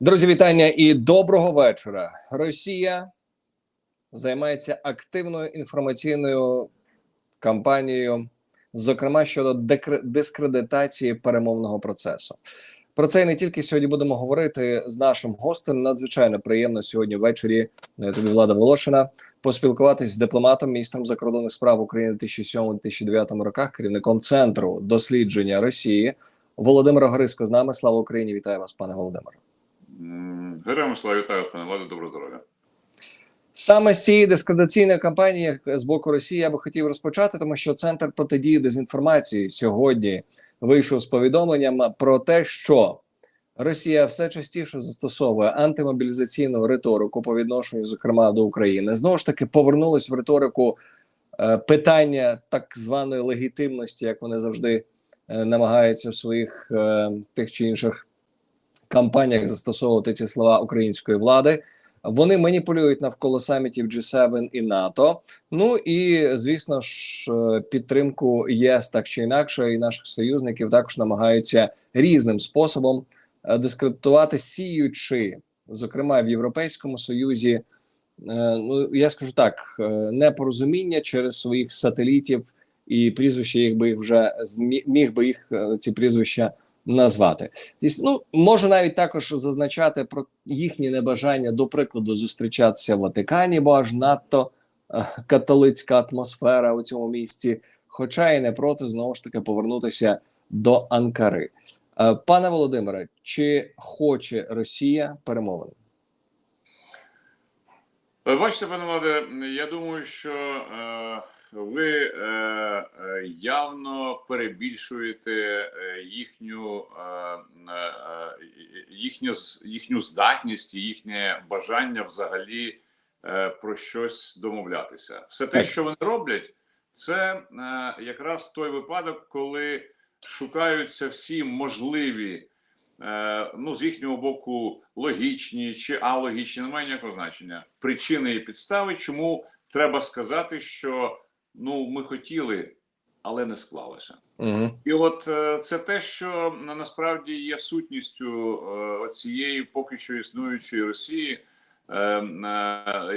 Друзі, вітання і доброго вечора. Росія займається активною інформаційною кампанією, зокрема щодо дискредитації перемовного процесу. Про це і не тільки сьогодні будемо говорити з нашим гостем. Надзвичайно приємно сьогодні ввечері на тобі Влада Волошина поспілкуватись з дипломатом, міністром закордонних справ України 2007-2009 роках, керівником центру дослідження Росії Володимира Гориско з нами. Слава Україні! Вітаю вас, пане Володимире. Героям слава вітаю пане Влади, доброго здоров'я. Саме з цієї дискредитаційної кампанії з боку Росії я би хотів розпочати, тому що центр протидії дезінформації сьогодні вийшов з повідомленням про те, що Росія все частіше застосовує антимобілізаційну риторику по відношенню, зокрема до України. Знову ж таки, повернулись в риторику е, питання так званої легітимності, як вони завжди е, намагаються в своїх е, тих чи інших кампаніях застосовувати ці слова української влади. Вони маніпулюють навколо самітів G7 і НАТО. Ну і звісно ж, е, підтримку ЄС так чи інакше, і наших союзників також намагаються різним способом е, дискредитувати, сіючи, зокрема в Європейському Союзі. е, Ну я скажу так: непорозуміння через своїх сателітів і прізвища їх би їх вже міг би їх ці прізвища назвати. Ну, можу навіть також зазначати про їхнє небажання, до прикладу, зустрічатися в Ватикані, бо аж надто е, католицька атмосфера у цьому місті, хоча і не проти знову ж таки повернутися до Анкари. Е, Пане Володимире, чи хоче Росія перемовин? Бачите, пане Владе, я думаю, що е, ви е, е, явно перебільшуєте е, їхню, е, е, їхню, їхню здатність і їхнє бажання взагалі е, про щось домовлятися. Все те, що вони роблять, це е, якраз той випадок, коли шукаються всі можливі. е, Ну, з їхнього боку, логічні чи алогічні, немає ніякого значення. Причини і підстави, чому треба сказати, що ну ми хотіли, але не склалося. Угу. І от е, це те, що насправді є сутністю е, цієї поки що існуючої Росії, е,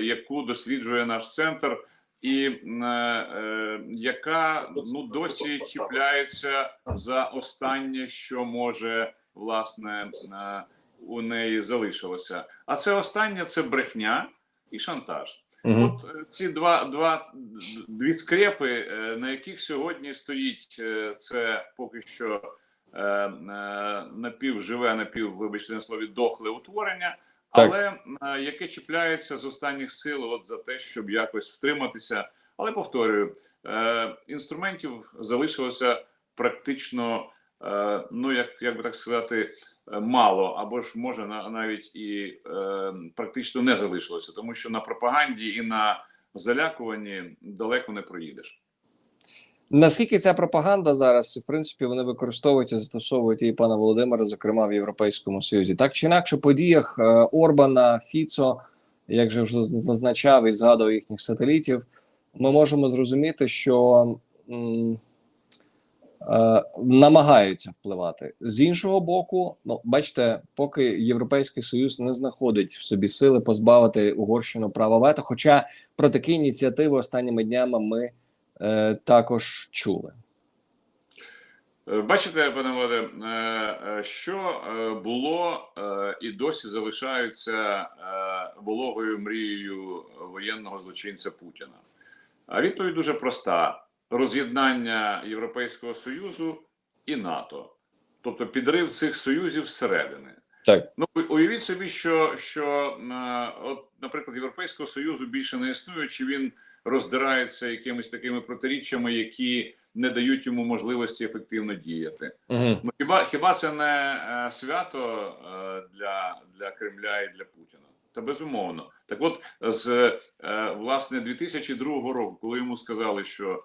яку досліджує наш центр, і е, е, яка ну досі чіпляється за останнє, що може власне е, у неї залишилося. А це останнє це брехня і шантаж. Угу. От е, ці два, два дві скрепи, е, на яких сьогодні стоїть е, це поки що е, напівживе, напів, вибачте на слові, дохле утворення, але е, яке чіпляється з останніх сил от за те, щоб якось втриматися. Але повторюю, е, інструментів залишилося практично, е, ну як, як би так сказати. Е, Мало або ж може навіть і е, практично не залишилося, тому що на пропаганді і на залякуванні далеко не проїдеш. Наскільки ця пропаганда зараз, в принципі, вони використовують і застосовують її пана Володимира, зокрема в Європейському Союзі, так чи інакше, подіях е, Орбана, Фіцо, як же вже зазначав і згадував їхніх сателітів, ми можемо зрозуміти, що м, намагаються впливати з іншого боку. Ну, бачите, поки Європейський Союз не знаходить в собі сили позбавити Угорщину права вето, хоча про такі ініціативи останніми днями ми е, також чули. Е, Бачите, пане Владе, е, е, що е, було е, і досі залишається е, вологою мрією воєнного злочинця Путіна. А відповідь дуже проста: роз'єднання Європейського Союзу і НАТО, тобто підрив цих союзів зсередини. Так. Ну уявіть собі, що, що е, от, наприклад, Європейського Союзу більше не існує, чи він роздирається якимись такими протиріччями, які не дають йому можливості ефективно діяти. Угу. Ну хіба хіба це не е, свято е, для, для Кремля і для Путіна? Та безумовно. Так от з власне 2002 року, коли йому сказали, що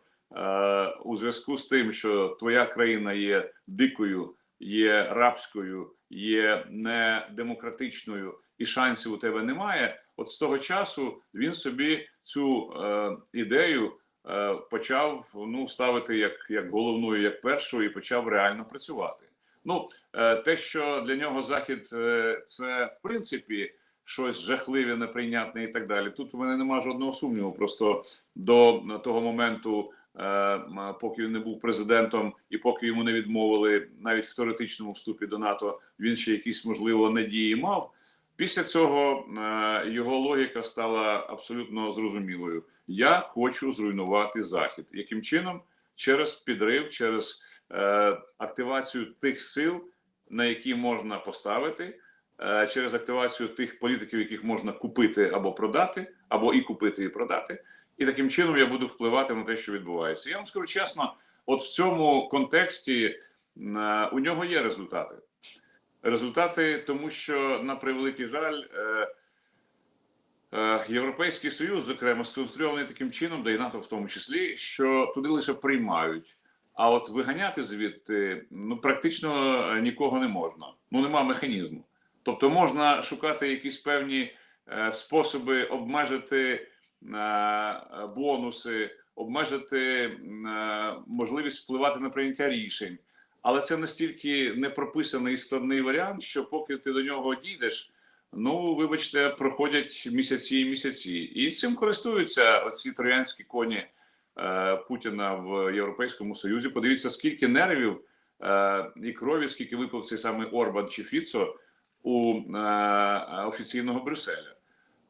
у зв'язку з тим, що твоя країна є дикою, є рабською, є недемократичною і шансів у тебе немає. От з того часу він собі цю е, ідею е, почав ну ставити як, як головну, як першу, і почав реально працювати. Ну, е, те, що для нього захід е, це в принципі щось жахливе, неприйнятне і так далі. Тут у мене немає жодного сумніву. Просто до того моменту, е, поки він не був президентом, і поки йому не відмовили навіть в теоретичному вступі до НАТО, він ще якісь можливо надії мав. Після цього е, його логіка стала абсолютно зрозумілою. Я хочу зруйнувати захід. Яким чином? Через підрив, через е, активацію тих сил, на які можна поставити, е, через активацію тих політиків, яких можна купити або продати, або і купити, і продати. І таким чином я буду впливати на те, що відбувається. Я вам скажу чесно, от в цьому контексті е, у нього є результати. Результати, тому що на превеликий жаль, е, е, Європейський Союз, зокрема, сконструйований таким чином, да і НАТО в тому числі, що туди лише приймають. А от виганяти звідти ну практично нікого не можна. Ну нема механізму. Тобто можна шукати якісь певні е, способи обмежити бонуси, обмежити е, можливість впливати на прийняття рішень. Але це настільки не прописаний і складний варіант, що поки ти до нього дійдеш, ну вибачте, проходять місяці і місяці, і цим користуються оці троянські коні е, Путіна в Європейському Союзі. Подивіться, скільки нервів е, і крові, скільки випив цей самий Орбан чи Фіцо у е, офіційного Брюсселя.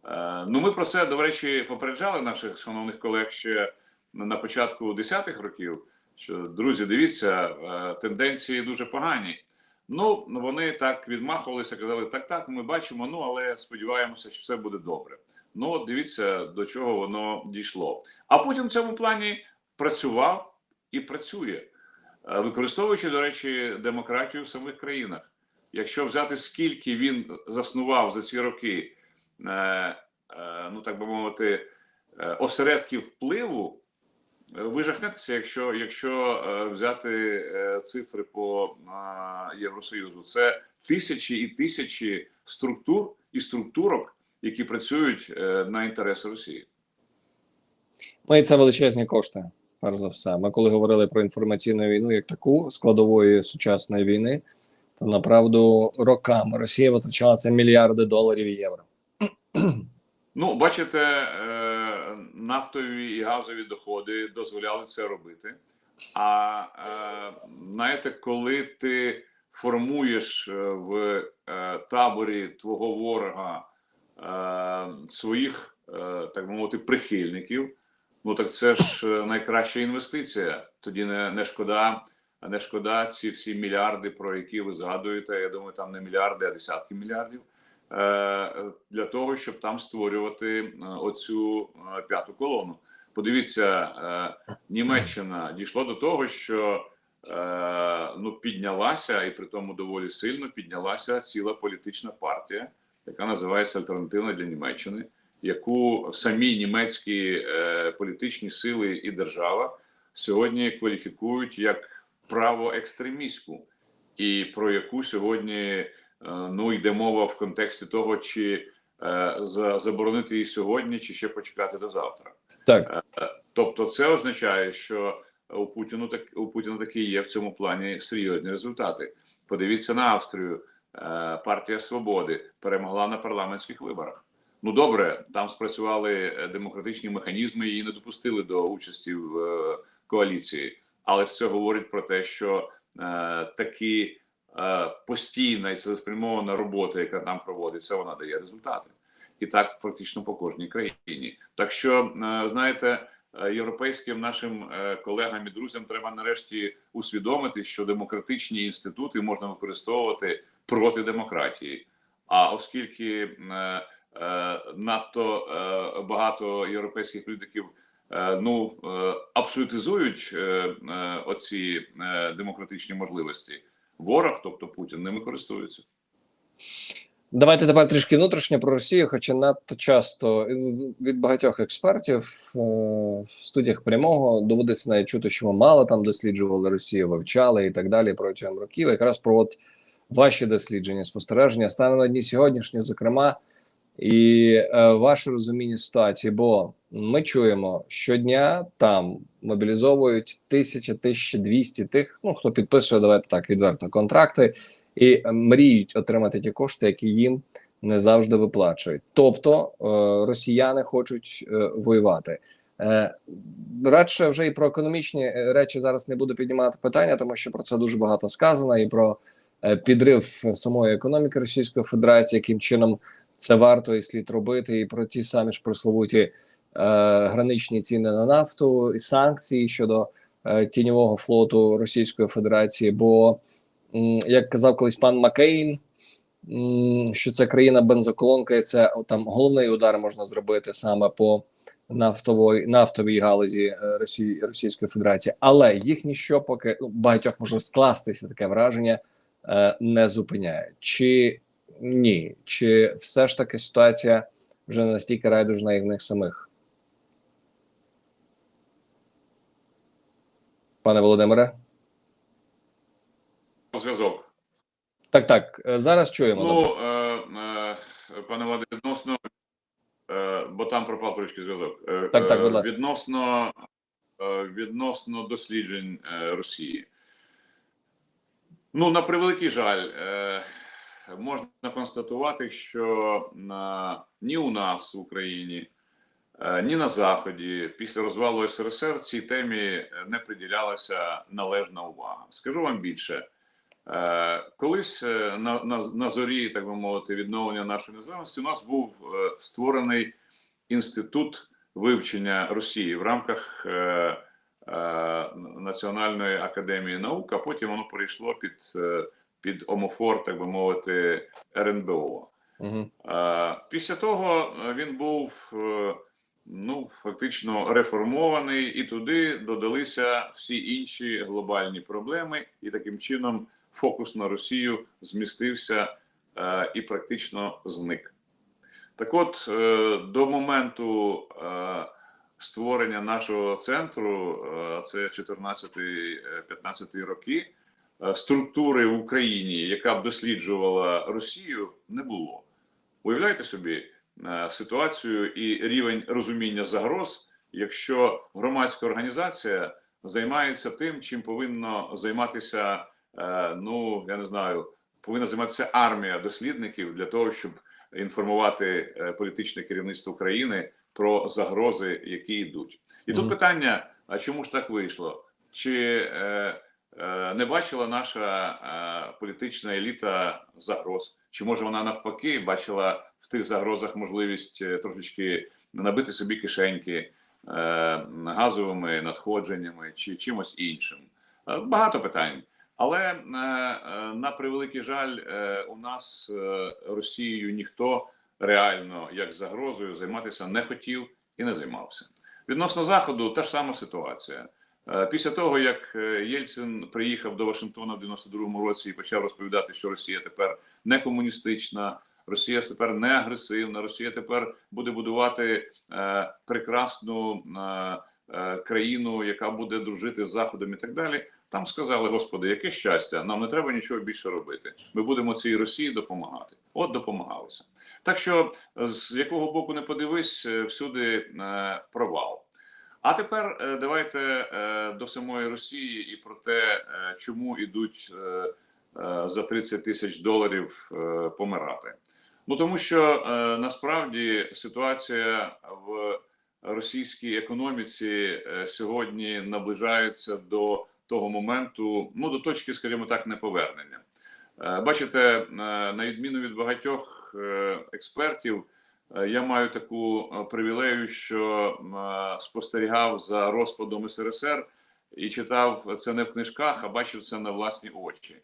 Е, ну, ми про це, до речі, попереджали наших шановних колег ще на початку 10-х років. Що друзі, дивіться, е, тенденції дуже погані. Ну вони так відмахувалися, казали, так, так, ми бачимо. Ну але сподіваємося, що все буде добре. Ну от дивіться, до чого воно дійшло. А Путін в цьому плані працював і працює, е, використовуючи, до речі, демократію в самих країнах. Якщо взяти скільки він заснував за ці роки, ну так би мовити, е, осередків впливу. Ви жахнетеся, якщо якщо е, взяти е, цифри по е, Євросоюзу, це тисячі і тисячі структур і структурок, які працюють е, на інтереси Росії. Ну і це величезні кошти. Перш за все, ми коли говорили про інформаційну війну як таку складової сучасної війни, то направду роками Росія витрачала це мільярди доларів євро. Ну, бачите, е, нафтові і газові доходи дозволяли це робити. А е, знаєте, коли ти формуєш е, в таборі твого ворога своїх, так мовити, прихильників, ну так це ж найкраща інвестиція. Тоді не, не шкода, не шкода ці всі мільярди, про які ви згадуєте. Я думаю, там не мільярди, а десятки мільярдів. Для того щоб там створювати е, оцю е, п'яту колону. Подивіться, е, Німеччина дійшло до того, що ну піднялася, і при тому доволі сильно піднялася ціла політична партія, яка називається Альтернативна для Німеччини, яку самі німецькі політичні сили і держава сьогодні кваліфікують як правоекстремістську, і про яку сьогодні ну йде мова в контексті того, чи е, заборонити її сьогодні, чи ще почекати до завтра. Так, Тобто, це означає, що у Путіну так у Путіна таки є в цьому плані серйозні результати. Подивіться на Австрію. Е, Партія Свободи перемогла на парламентських виборах. Ну добре, там спрацювали е, демократичні механізми і не допустили до участі в е, коаліції. Але це говорить про те, що е, таки е, постійна і цілеспрямована робота, яка там проводиться, вона дає результати. І так фактично по кожній країні. Так що, е, знаєте, е, європейським нашим е, колегам і друзям треба нарешті усвідомити, що демократичні інститути можна використовувати проти демократії. А оскільки е, е, надто е, багато європейських політиків е, ну е, абсолютизують е, е, оці е, демократичні можливості, ворог, тобто Путін, ними користується. давайте тепер трішки внутрішньо про Росію, хоча надто часто від багатьох експертів е, в студіях прямого доводиться навіть чути, що ми мало там досліджували Росію, вивчали і так далі протягом років. Якраз про от ваші дослідження, спостереження стане на дні сьогоднішні, зокрема, і е, ваше розуміння ситуації. Бо ми чуємо щодня там мобілізовують тисяча, тисяча двісті тих, ну хто підписує, давайте так відверто контракти і е, мріють отримати ті кошти, які їм не завжди виплачують. Тобто е, росіяни хочуть воювати. Радше вже і про економічні речі зараз не буду піднімати питання, тому що про це дуже багато сказано, і про підрив самої економіки Російської Федерації, яким чином це варто і слід робити, і про ті самі ж присловуті е, граничні ціни на нафту і санкції щодо е, тіньового флоту Російської Федерації. Бо, м, як казав колись пан Маккейн, м, що це країна бензоколонка, і це там головний удар можна зробити саме по нафтової нафтовій галузі е, Росії Російської Федерації, але їх ніщо поки ну, багатьох може скластися таке враження е, не зупиняє. Чи ні? Чи все ж таки ситуація вже не настільки райдужна і в них самих? Пане Володимире? Зв'язок. Так, так, зараз чуємо. Ну, е, е, пане Влади, відносно, е, бо там пропав трошки зв'язок. Е, Так, так, будь е, ласка. Відносно, е, відносно досліджень е, Росії. Ну, на превеликий жаль, е, можна констатувати, що ні у нас в Україні, ні на Заході після розвалу СРСР цій темі не приділялася належна увага. Скажу вам більше. Колись е, на, на, на зорі, так би мовити, відновлення нашої незалежності, у нас був е, створений інститут вивчення Росії в рамках е, е, Національної академії наук, а потім воно перейшло під, е, під омофор, так би мовити, РНБО. Угу. Після того е, він був е, ну фактично реформований, і туди додалися всі інші глобальні проблеми, і таким чином фокус на Росію змістився е, і практично зник. Так от, до моменту створення нашого центру, це 14-15 роки, структури в Україні, яка б досліджувала Росію, не було. Уявляєте собі е, ситуацію і рівень розуміння загроз, якщо громадська організація займається тим, чим повинно займатися, е, ну я не знаю, повинна займатися армія дослідників для того, щоб інформувати е, політичне керівництво країни про загрози, які йдуть. І тут питання: а чому ж так вийшло? Чи е, е, не бачила наша е, політична еліта загроз? Чи може вона навпаки бачила в тих загрозах можливість е, трошечки набити собі кишеньки е, газовими надходженнями чи чимось іншим? Е, Багато питань. Але е, е, на превеликий жаль, е, у нас е, Росією ніхто реально як загрозою займатися не хотів і не займався. Відносно заходу, та ж сама ситуація. Е, Після того, як е, Єльцин приїхав до Вашингтона в 92-му році і почав розповідати, що Росія тепер не комуністична, Росія тепер не агресивна, Росія тепер буде будувати е, прекрасну е, е, країну, яка буде дружити з Заходом і так далі. Там сказали: Господи, яке щастя, нам не треба нічого більше робити. Ми будемо цій Росії допомагати. От допомагалися. Так що, з якого боку не подивись, всюди е, провал. А тепер е, давайте е, до самої Росії і про те, е, чому йдуть за 30 тисяч доларів помирати. Ну тому що насправді ситуація в російській економіці сьогодні наближається до того моменту, ну до точки, скажімо так, неповернення. Бачите, на відміну від багатьох експертів, я маю таку е, привілею, що е, спостерігав за розпадом СРСР і читав це не в книжках, а бачив це на власні очі.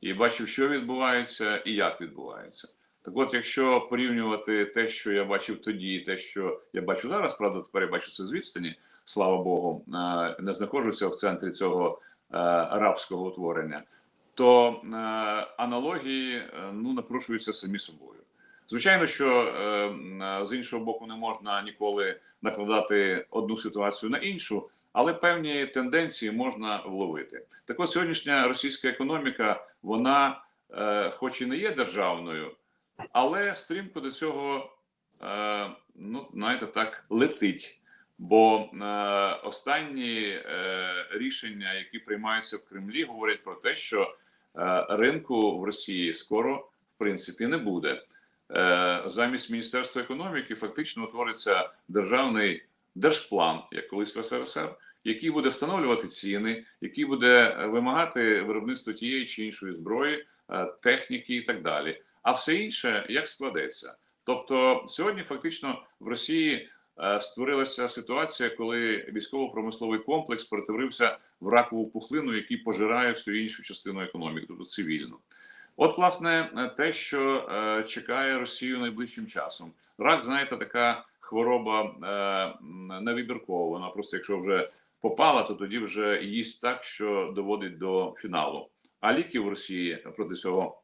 І бачив, що відбувається і як відбувається. Так от, якщо порівнювати те, що я бачив тоді, і те, що я бачу зараз, правда, тепер я бачу це з відстані, слава Богу, е, не знаходжуся в центрі цього е, арабського утворення, то е, аналогії е, ну напрошуються самі собою. Звичайно, що е, з іншого боку не можна ніколи накладати одну ситуацію на іншу, але певні тенденції можна вловити. Так от сьогоднішня російська економіка, вона, е, хоч і не є державною, але стрімко до цього е, ну знаєте, так летить. Бо е, останні е, рішення, які приймаються в Кремлі, говорять про те, що е, ринку в Росії скоро в принципі не буде. Е, замість Міністерства економіки фактично утвориться державний держплан, як колись в СРСР, який буде встановлювати ціни, який буде вимагати виробництво тієї чи іншої зброї, е, техніки і так далі. А все інше як складеться. Тобто сьогодні фактично в Росії е, створилася ситуація, коли військово-промисловий комплекс перетворився в ракову пухлину, який пожирає всю іншу частину економіки, тобто цивільну. От, власне, те, що е, чекає Росію найближчим часом. Рак, знаєте, така хвороба е, невибіркова. Вона просто, якщо вже попала, то тоді вже їсть так, що доводить до фіналу. А ліків в Росії проти цього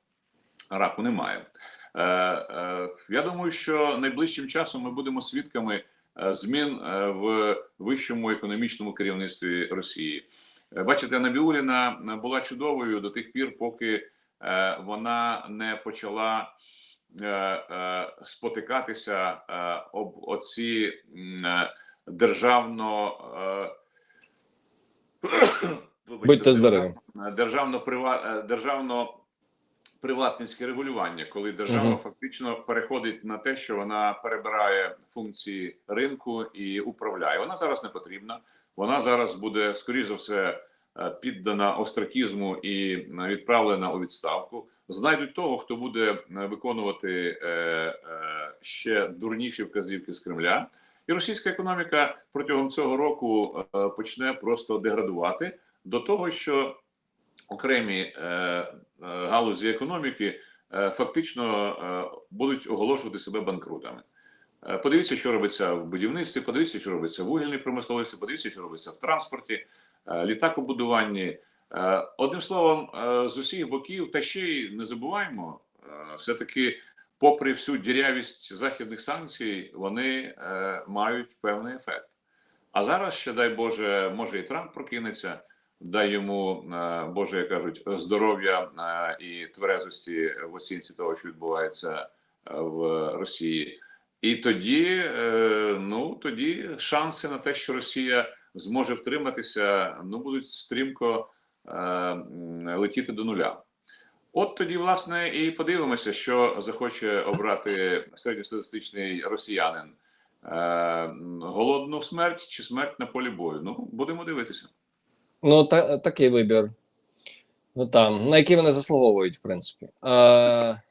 раку немає. Е, е, я думаю, що найближчим часом ми будемо свідками змін в вищому економічному керівництві Росії. Бачите, Набіуліна була чудовою до тих пір, поки вона не почала е, е, спотикатися е, об оці е, державно. е, Будьте здорові. державно державно приватницьке регулювання, коли держава Мгм. фактично переходить на те, що вона перебирає функції ринку і управляє. Вона зараз не потрібна. Вона зараз буде скоріш за все е, піддана остракізму і е, відправлена у відставку. Знайдуть того, хто буде е, виконувати е, е, ще дурніші вказівки з Кремля. І російська економіка протягом цього року е, почне просто деградувати до того, що окремі е, е, галузі економіки е, фактично е, будуть оголошувати себе банкрутами. Е, Подивіться, що робиться в будівництві, подивіться, що робиться в вугільній промисловості, подивіться, що робиться в транспорті, е, літакобудуванні. Е, Одним словом, е, з усіх боків, та ще й не забуваємо, е, все-таки, попри всю дірявість західних санкцій, вони е, мають певний ефект. А зараз ще дай Боже, може і Трамп прокинеться, дай йому е, Боже, як кажуть, здоров'я е, і тверезості в оцінці того, що відбувається е, в Росії. І тоді, е, ну тоді шанси на те, що Росія зможе втриматися, ну будуть стрімко е, летіти до нуля. От тоді, власне, і подивимося, що захоче обрати середньостатистичний росіянин. Е, голодну смерть чи смерть на полі бою. Ну, будемо дивитися. Ну, та, такий вибір. Ну там, на який вони заслуговують, в принципі. Е,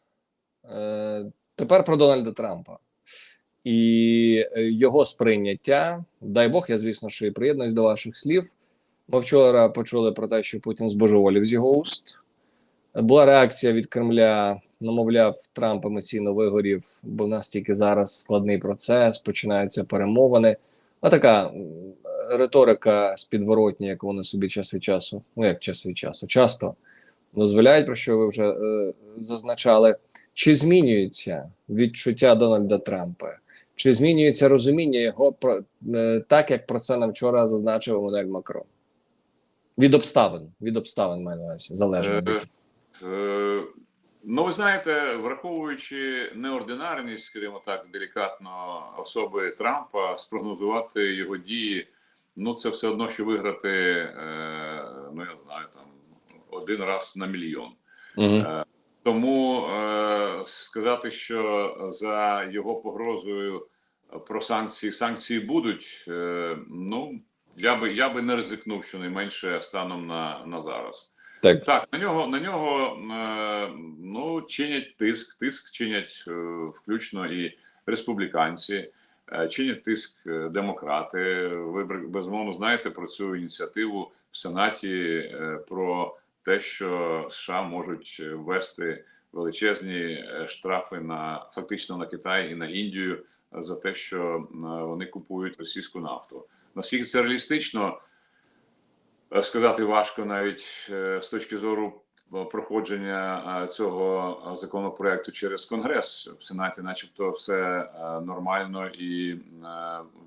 е, тепер про Дональда Трампа і е, його сприйняття. Дай Бог, я звісно, що і приєднуюсь до ваших слів. Ми вчора почули про те, що Путін збожеволів з його уст. Була реакція від Кремля, ну, мовляв, Трамп емоційно вигорів, бо в нас тільки зараз складний процес, починаються перемовини. А така риторика з підворотні, як вони собі час від часу, ну як час від часу, часто дозволяють, про що ви вже е, зазначали. Чи змінюється відчуття Дональда Трампа? Чи змінюється розуміння його про е, так, як про це нам вчора зазначив Еммануель Макрон? Від обставин, від обставин маю на увазі, залежно. Е, е, Ну, ви знаєте, враховуючи неординарність, скажімо так, делікатно особи Трампа, спрогнозувати його дії, ну це все одно, що виграти, е, ну я знаю, там один раз на мільйон. Мгм. Тому е, сказати, що за його погрозою про санкції санкції будуть. Е, ну я би я би не ризикнув щонайменше станом на, на зараз. Так. Так, на нього на нього е, ну чинять тиск, тиск чинять е, включно і республіканці, е, чинять тиск е, демократи. Ви безумовно знаєте про цю ініціативу в Сенаті е, про те, що США можуть ввести величезні е, штрафи на фактично на Китай і на Індію за те, що е, вони купують російську нафту. Наскільки це реалістично? Е, сказати важко навіть е, з точки зору е, проходження е, цього е, законопроекту через конгрес в сенаті, начебто, все е, нормально і е,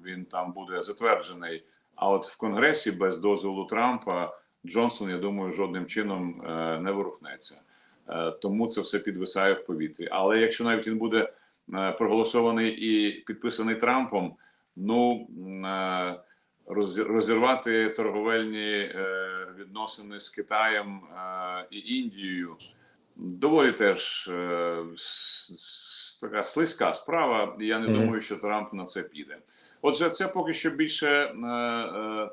він там буде затверджений. А от в конгресі без дозволу Трампа Джонсон, я думаю, жодним чином е, не ворухнеться. Е, Тому це все підвисає в повітрі. Але якщо навіть він буде е, проголосований і підписаний Трампом, ну розірвати торговельні відносини з Китаєм і Індією доволі теж така слизька справа. і Я не Мгм. думаю, що Трамп на це піде. Отже, це поки що більше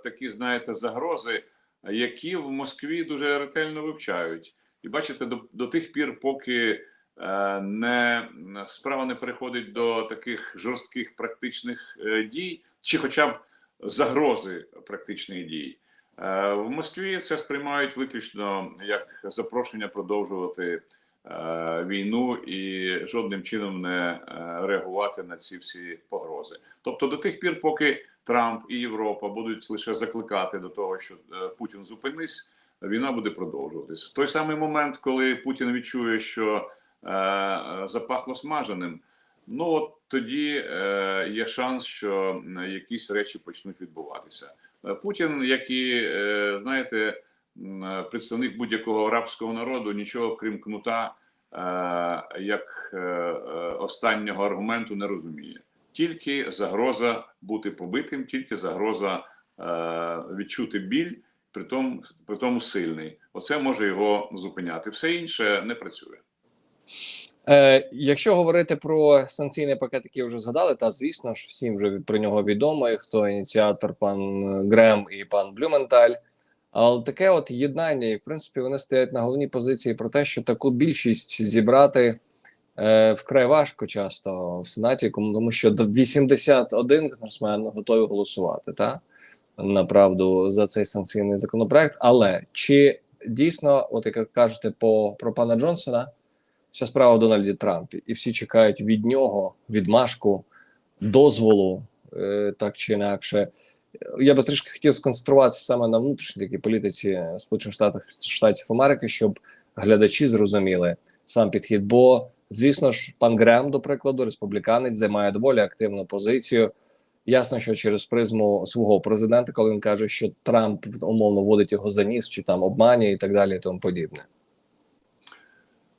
такі, знаєте, загрози, які в Москві дуже ретельно вивчають. І бачите, до, до тих пір, поки е, не справа не переходить до таких жорстких практичних е, дій, чи хоча б загрози практичних дій. Е, В Москві це сприймають виключно як запрошення продовжувати війну і жодним чином не е, реагувати на ці всі погрози. Тобто, до тих пір, поки Трамп і Європа будуть лише закликати до того, що е, Путін зупинись, війна буде продовжуватись. В той самий момент, коли Путін відчує, що е, е, запахло смаженим. Ну от тоді е, є шанс, що якісь речі почнуть відбуватися. Е, Путін, як і е, знаєте, е, представник будь-якого арабського народу, нічого крім кнута, е, як е, е, останнього аргументу не розуміє. Тільки загроза бути побитим, тільки загроза е, відчути біль, при тому, при тому сильний. Оце може його зупиняти. Все інше не працює. Е, якщо говорити про санкційний пакет, який вже згадали, та звісно ж всім вже про нього відомо, хто ініціатор, пан Грем і пан Блюменталь. Але таке от єднання, і в принципі вони стоять на головній позиції про те, що таку більшість зібрати е, вкрай важко часто в Сенаті, тому що до 81 конгресмен готові голосувати, та направду за цей санкційний законопроект. Але чи дійсно, от як кажете, по про пана Джонсона, вся справа в Дональді Трампі, і всі чекають від нього відмашку, дозволу, е, так чи інакше. Я би трішки хотів сконцентруватися саме на внутрішній такій політиці Сполучених Штатів Штатів Америки, щоб глядачі зрозуміли сам підхід. Бо, звісно ж, пан Грем, до прикладу, республіканець, займає доволі активну позицію. Ясно, що через призму свого президента, коли він каже, що Трамп умовно водить його за ніс, чи там обманює і так далі, і тому подібне.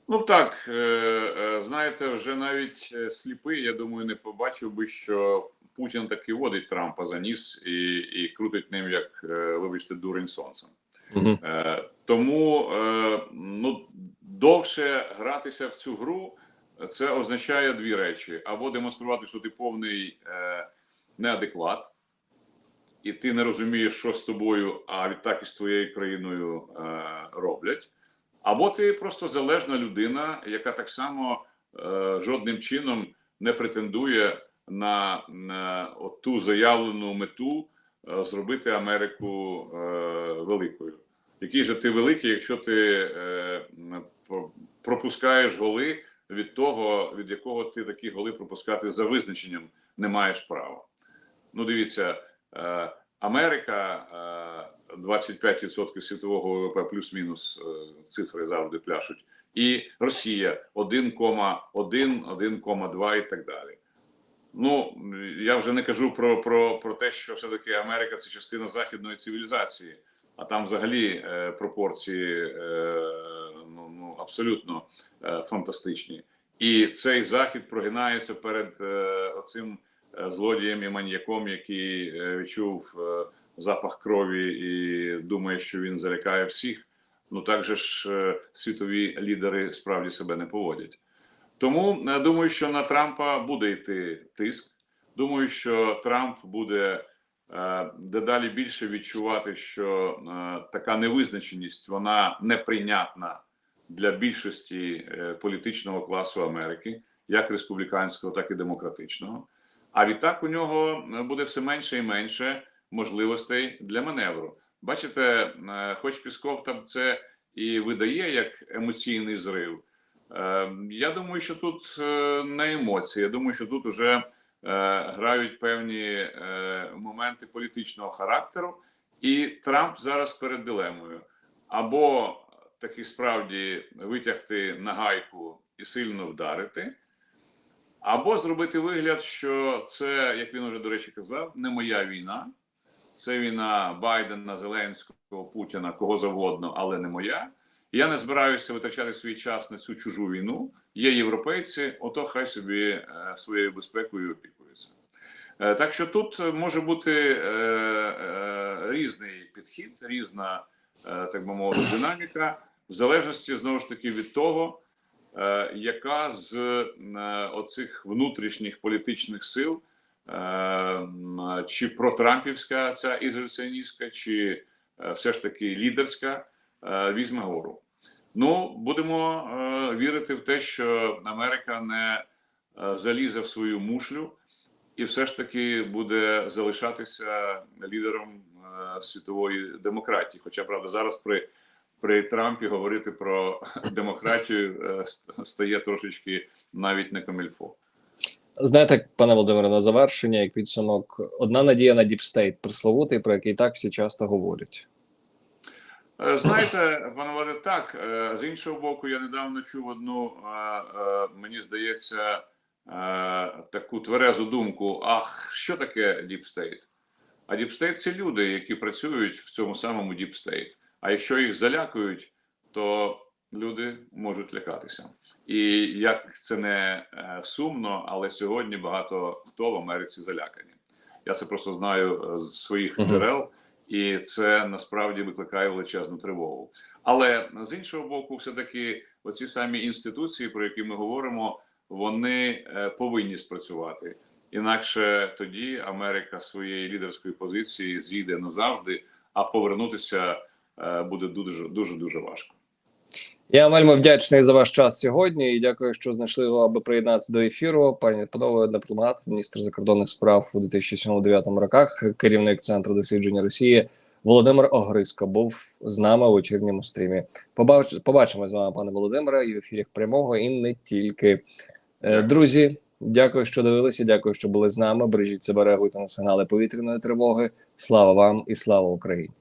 Ну так, е, е, знаєте, вже навіть е, сліпий, я думаю, не побачив би, що Путін таки водить Трампа за ніс і, і крутить ним, як, е, вибачте, дурень сонцем. Угу. Е, тому е, ну, довше гратися в цю гру це означає дві речі: або демонструвати, що ти повний е, неадекват, і ти не розумієш, що з тобою, а відтак і з твоєю країною е, роблять. Або ти просто залежна людина, яка так само е, жодним чином не претендує на, на ту заявлену мету е, зробити Америку е, великою. Який же ти великий, якщо ти е, пропускаєш голи від того, від якого ти такі голи пропускати за визначенням не маєш права? Ну, дивіться, е, Америка е, 25% світового ВВП плюс-мінус е, цифри завжди пляшуть, і Росія 1,1, 1,2 і так далі. Ну я вже не кажу про, про, про те, що все-таки Америка це частина західної цивілізації, а там взагалі е, пропорції е, ну, ну абсолютно е, фантастичні. І цей захід прогинається перед е, оцим е, злодієм і маньяком, який е, відчув е, запах крові і думає, що він залякає всіх. Ну так же ж е, світові лідери справді себе не поводять. Тому е, думаю, що на Трампа буде йти тиск. Думаю, що Трамп буде е, дедалі більше відчувати, що е, така невизначеність вона неприйнятна для більшості е, політичного класу Америки, як республіканського, так і демократичного. А відтак у нього е, буде все менше і менше можливостей для маневру. Бачите, е, хоч Пісков там це і видає як емоційний зрив. Е, Я думаю, що тут е, не емоції. Я думаю, що тут вже е, грають певні е, моменти політичного характеру, і Трамп зараз перед дилемою або таки справді витягти на гайку і сильно вдарити, або зробити вигляд, що це, як він уже до речі казав, не моя війна. Це війна Байдена, Зеленського, Путіна, кого завгодно, але не моя. Я не збираюся витрачати свій час на цю чужу війну. є європейці, ото хай собі е, своєю безпекою опікуються. Е, Так що тут може бути е, різний підхід, різна, так би мовити, динаміка, в залежності знову ж таки від того, яка з оцих внутрішніх політичних сил, чи протрампівська ця ізоляціоністська, чи все ж таки лідерська, візьме гору. Ну, будемо е, вірити в те, що Америка не е, залізе в свою мушлю і все ж таки буде залишатися лідером е, світової демократії. Хоча правда, зараз при, при Трампі говорити про демократію е, стає трошечки навіть не комільфо. Знаєте, пане Володимире, на завершення, як підсумок, одна надія на діпстейт пресловутий, про який так всі часто говорять. Е, Знаєте, пане Владе, так е, з іншого боку, я недавно чув одну, е, мені здається, таку тверезу думку: ах, що таке діпстейт? А діпстейт це люди, які працюють в цьому самому діпстейт. А якщо їх залякують, то люди можуть лякатися. І як це не сумно, але сьогодні багато хто в Америці залякані. Я це просто знаю з своїх Мгм. джерел, і це насправді викликає величезну тривогу. Але з іншого боку, все таки оці самі інституції, про які ми говоримо, вони е, повинні спрацювати. Інакше тоді Америка своєї лідерської позиції зійде назавжди, а повернутися е, буде дуже дуже дуже важко. Я вельми вдячний за ваш час сьогодні і дякую, що знайшли його, аби приєднатися до ефіру. Пані панове, дипломат, міністр закордонних справ у 2007-2009 роках, керівник центру дослідження Росії Володимир Огриско був з нами у вечірньому стрімі. Побач, побачимо з вами, пане Володимире, і в ефірах прямого, і не тільки. Е, Друзі, дякую, що дивилися. Дякую, що були з нами. Бережіть себе, реагуйте на сигнали повітряної тривоги. Слава вам і слава Україні!